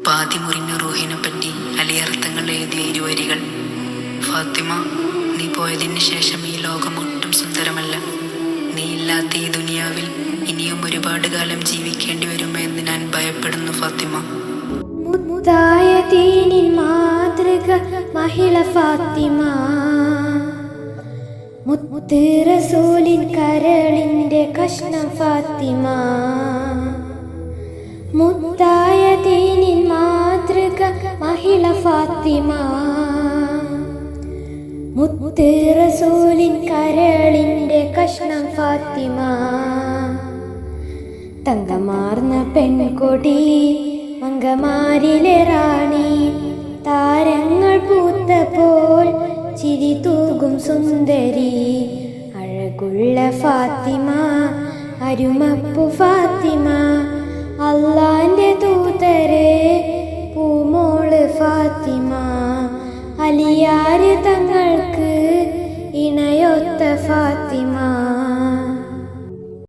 പാതി മുറിഞ്ഞ റൂഹിനെ പറ്റി അലിയർത്ഥങ്ങൾ എഴുതിയ ഇരുവരികൾ. ഫാത്തിമ നീ പോയതിന് ശേഷം ഈ ലോകം ഒട്ടും സുന്ദരമല്ല. നീ ഇല്ലാത്ത ഈ ദുനിയാവിൽ ഇനിയും ഒരുപാട് കാലം ജീവിക്കേണ്ടി വരുമോ എന്ന് ഞാൻ ഭയപ്പെടുന്നു ഫാത്തിമ. മാതൃക മഹിള ഫാത്തിമ. മുത്ത് റസൂലിൻ കരളിന്റെ കഷ്ണം ഫാത്തിമ. മുത്തായ മഹിള ഫാത്തിമ. മുത്ത് റസൂലിൻ കരളിന്റെ കഷ്ണം ഫാത്തിമ. തങ്കമാർന്ന പെൺകൊടി മങ്കമാരിലെ റാണി. താരങ്ങൾ പൂത്ത പോൽ ചിരി തൂകും സുന്ദരി. അഴകുള്ള ഫാത്തിമ അരുമപ്പു ഫാത്തിമ. ഫാത്തിമ. അലിയാര് തങ്ങൾക്ക് ഇണയൊത്ത ഫാത്തിമ.